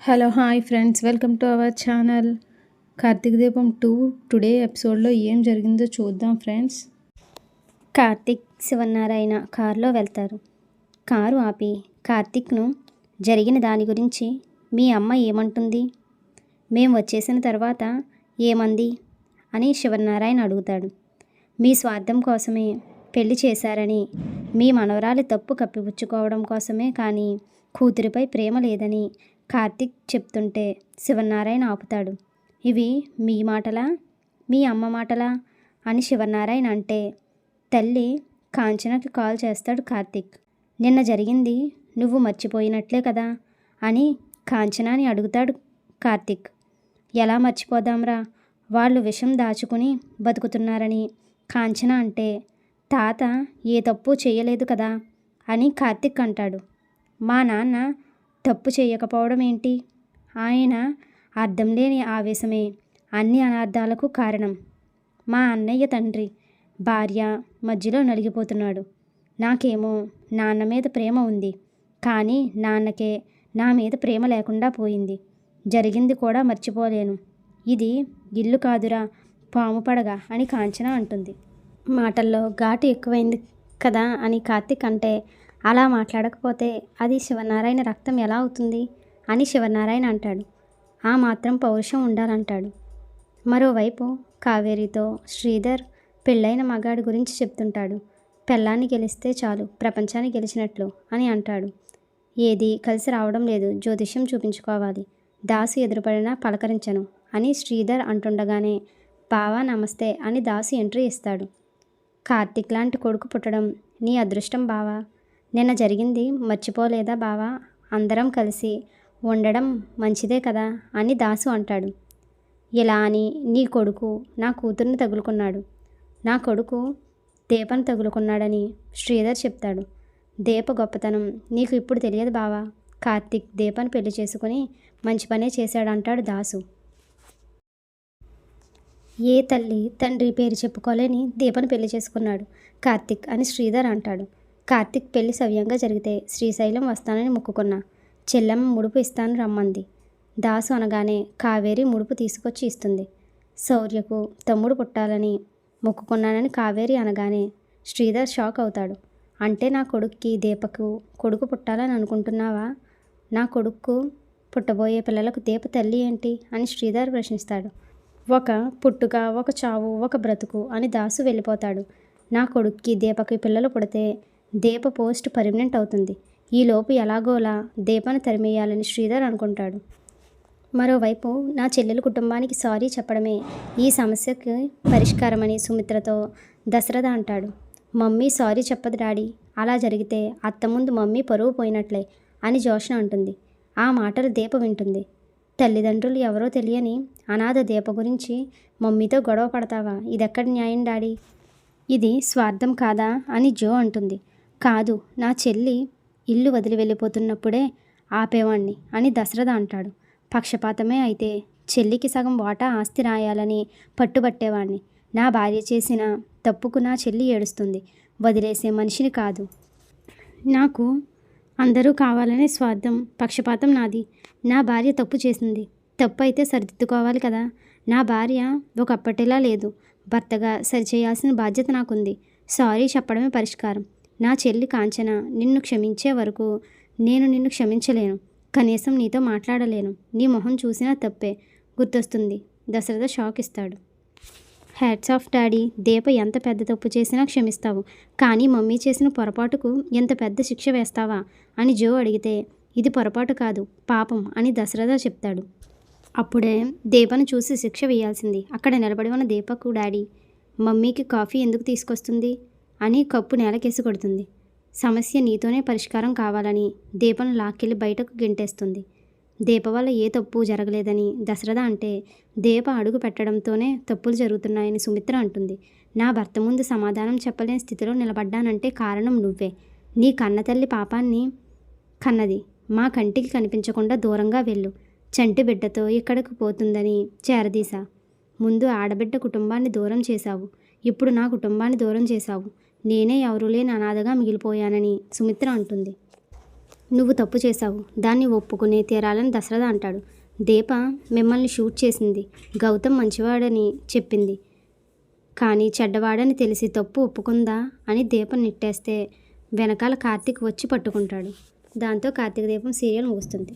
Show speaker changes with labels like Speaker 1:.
Speaker 1: Hello hi friends. Welcome to our channel. Karthika Deepam two. Today ఎపిసోడ్లో ఏం జరిగిందో చూద్దాం ఫ్రెండ్స్.
Speaker 2: కార్తిక్ శివనారాయణ కారులో వెళ్తారు. కారు ఆపి కార్తిక్ను జరిగిన దాని గురించి మీ అమ్మ ఏమంటుంది? మేము వచ్చేసిన తర్వాత ఏమంది? అని శివనారాయణ అడుగుతాడు. మీ స్వార్థం కోసమే పెళ్ళి చేశారని మీ మనవరాలి తప్పు కప్పిపుచ్చుకోవడం కోసమే కానీ కూతురిపై ప్రేమ లేదని కార్తిక్ చెప్తుంటే శివనారాయణ ఆపుతాడు. ఇవి మీ మాటలా? మీ అమ్మ మాటలా? అని శివనారాయణ అంటే తల్లి కాంచనకి కాల్ చేస్తాడు కార్తిక్. నిన్న జరిగింది నువ్వు మర్చిపోయినట్లే కదా? అని కాంచనాని అడుగుతాడు కార్తిక్. ఎలా మర్చిపోదాంరా? వాళ్ళు విషం దాచుకుని బతుకుతున్నారని కాంచన అంటే తాత ఏ తప్పు చేయలేదు కదా? అని కార్తిక్ అంటాడు. మా నాన్న తప్పు చేయకపోవడం ఏంటి? ఆయన అర్థం లేని ఆవేశమే అన్ని అనర్థాలకు కారణం. మా అన్నయ్య తండ్రి భార్య మధ్యలో నలిగిపోతున్నాడు. నాకేమో నాన్న మీద ప్రేమ ఉంది. కానీ నాన్నకే నా మీద ప్రేమ లేకుండా పోయింది. జరిగింది కూడా మర్చిపోలేను. ఇది ఇల్లు కాదురా పాము పడగ అని కాంచన అంటుంది. మాటల్లో ఘాటు ఎక్కువైంది కదా అని కార్తీక్ అంటే అలా మాట్లాడకపోతే అది శివనారాయణ రక్తం ఎలా అవుతుంది? అని శివనారాయణ అంటాడు. ఆ మాత్రం పౌరుషం ఉండాలంటాడు. మరోవైపు కావేరితో శ్రీధర్ పెళ్ళైన మగాడి గురించి చెప్తుంటాడు. పెళ్ళాన్ని గెలిస్తే చాలు ప్రపంచాన్ని గెలిచినట్లు అని అంటాడు. ఏది కలిసి రావడం లేదు జ్యోతిష్యం చూపించుకోవాలి. దాసు ఎదురుపడినా పలకరించను అని శ్రీధర్ అంటుండగానే బావా నమస్తే అని దాసు ఎంట్రీ ఇస్తాడు. కార్తిక్ లాంటి కొడుకు పుట్టడం నీ అదృష్టం బావా? నిన్న జరిగింది మర్చిపోలేదా బావా? అందరం కలిసి ఉండడం మంచిదే కదా అని దాసు అంటాడు. ఇలా అని? నీ కొడుకు నా కూతుర్ని తగులుకున్నాడు. నా కొడుకు దీపను తగులుకున్నాడని శ్రీధర్ చెప్తాడు. దీప గొప్పతనం నీకు ఇప్పుడు తెలియదు బావా. కార్తిక్ దీపను పెళ్ళి చేసుకుని మంచి పనే చేశాడంటాడు దాసు. ఏ తల్లి తండ్రి పేరు చెప్పుకోలేని దీపను పెళ్ళి చేసుకున్నాడు కార్తిక్ అని శ్రీధర్ అంటాడు. కార్తిక్ పెళ్ళి సవ్యంగా జరిగితే శ్రీశైలం వస్తానని మొక్కుకున్నా. చెల్లెమ్మ ముడుపు ఇస్తాను రమ్మంది. దాసు అనగానే కావేరి ముడుపు తీసుకొచ్చి ఇస్తుంది. శౌర్యకు తమ్ముడు పుట్టాలని మొక్కుకున్నానని కావేరి అనగానే శ్రీధర్ షాక్ అవుతాడు. అంటే నా కొడుక్కి దీపకు కొడుకు పుట్టాలని అనుకుంటున్నావా? నా కొడుకు పుట్టబోయే పిల్లలకు దీప తల్లి ఏంటి? అని శ్రీధర్ ప్రశ్నిస్తాడు. ఒక పుట్టుక ఒక చావు ఒక బ్రతుకు అని దాసు వెళ్ళిపోతాడు. నా కొడుక్కి దీపకి పిల్లలు పుడితే దీప పోస్ట్ పర్మనెంట్ అవుతుంది. ఈలోపు ఎలాగోలా దీపను తరిమేయాలని శ్రీధర్ అనుకుంటాడు. మరోవైపు నా చెల్లెల కుటుంబానికి సారీ చెప్పడమే ఈ సమస్యకి పరిష్కారమని సుమిత్రతో దశరథ అంటాడు. మమ్మీ సారీ చెప్పదు డాడీ. అలా జరిగితే అత్త ముందు మమ్మీ పరువు పోయినట్లే అని జోష్న అంటుంది. ఆ మాటలు దీప వింటుంది. తల్లిదండ్రులు ఎవరో తెలియని అనాథ దీప గురించి మమ్మీతో గొడవ పడతావా? ఇదెక్కడ న్యాయం డాడీ? ఇది స్వార్థం కాదా? అని జో అంటుంది. కాదు నా చెల్లి ఇల్లు వదిలి వెళ్ళిపోతున్నప్పుడే ఆపేవాణ్ణి అని దశరథ అంటాడు. పక్షపాతమే అయితే చెల్లికి సగం వాటా ఆస్తి రాయాలని పట్టుబట్టేవాణ్ణి. నా భార్య చేసిన తప్పుకు నా చెల్లి ఏడుస్తుంది. వదిలేసే మనిషిని కాదు. నాకు అందరూ కావాలనే స్వార్థం పక్షపాతం నాది. నా భార్య తప్పు చేసింది. తప్పు అయితే సరిదిద్దుకోవాలి కదా. నా భార్య ఒకప్పటిలా లేదు. భర్తగా సరిచేయాల్సిన బాధ్యత నాకుంది. సారీ చెప్పడమే పరిష్కారం. నా చెల్లి కాంచన నిన్ను క్షమించే వరకు నేను నిన్ను క్షమించలేను. కనీసం నీతో మాట్లాడలేను. నీ మొహం చూసినా తప్పే గుర్తొస్తుంది. దశరథ షాక్ ఇస్తాడు. హ్యాట్స్ ఆఫ్ డాడీ దీప ఎంత పెద్ద తప్పు చేసినా క్షమిస్తావు. కానీ మమ్మీ చేసిన పొరపాటుకు ఎంత పెద్ద శిక్ష వేస్తావా అని జో అడిగితే ఇది పొరపాటు కాదు పాపం అని దశరథ చెప్తాడు. అప్పుడే దీపను చూసి శిక్ష వేయాల్సింది. అక్కడ నిలబడి ఉన్న దీపకు డాడీ మమ్మీకి కాఫీ ఎందుకు తీసుకొస్తుంది? అని కప్పు నేలకేసి కొడుతుంది. సమస్య నీతోనే పరిష్కారం కావాలని దీపను లాక్కెళ్ళి బయటకు గెంటేస్తుంది. దీప వల్ల ఏ తప్పు జరగలేదని దశరథ అంటే దీప అడుగు పెట్టడంతోనే తప్పులు జరుగుతున్నాయని సుమిత్ర అంటుంది. నా భర్త ముందు సమాధానం చెప్పలేని స్థితిలో నిలబడ్డానంటే కారణం నువ్వే. నీ కన్నతల్లి పాపాన్ని కన్నది. మా కంటికి కనిపించకుండా దూరంగా వెళ్ళు. చంటి బిడ్డతో ఇక్కడికి పోతుందని చేరదీశా. ముందు ఆడబిడ్డ కుటుంబాన్ని దూరం చేశావు. ఇప్పుడు నా కుటుంబాన్ని దూరం చేశావు. నేనే ఎవరూ లేని అనాథగా మిగిలిపోయానని సుమిత్ర అంటుంది. నువ్వు తప్పు చేశావు. దాన్ని ఒప్పుకునే తీరాలని దశరథ అంటాడు. దీప మిమ్మల్ని షూట్ చేసింది. గౌతమ్ మంచివాడని చెప్పింది. కానీ చెడ్డవాడని తెలిసి తప్పు ఒప్పుకుందా అని దీపం నెట్టేస్తే వెనకాల కార్తీక్ వచ్చి పట్టుకుంటాడు. దాంతో కార్తీక దీపం సీరియల్ ముగుస్తుంది.